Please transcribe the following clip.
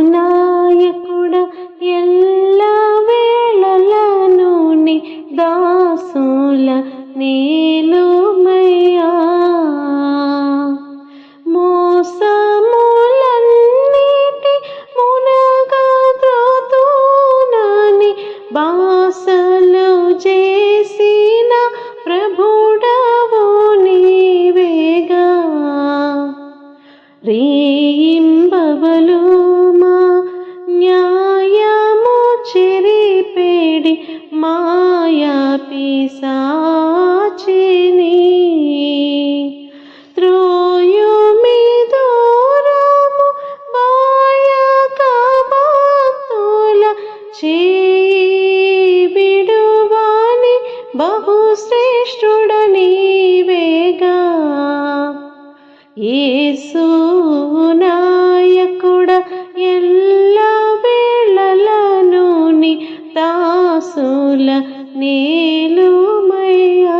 నాయకుడ ఎల్ల వేళలను నీ దాసుల నీలుమయ్యా. మోసములన్నిటి మునగా త్రోతునని బాసలు చేసిన ప్రభుడవు నీవేగా. రే చెరిపేడి మాయా పిసాచిని త్రోయుమి దూరము వేగా భక్తుల వేళలను నీలుమయ్యా.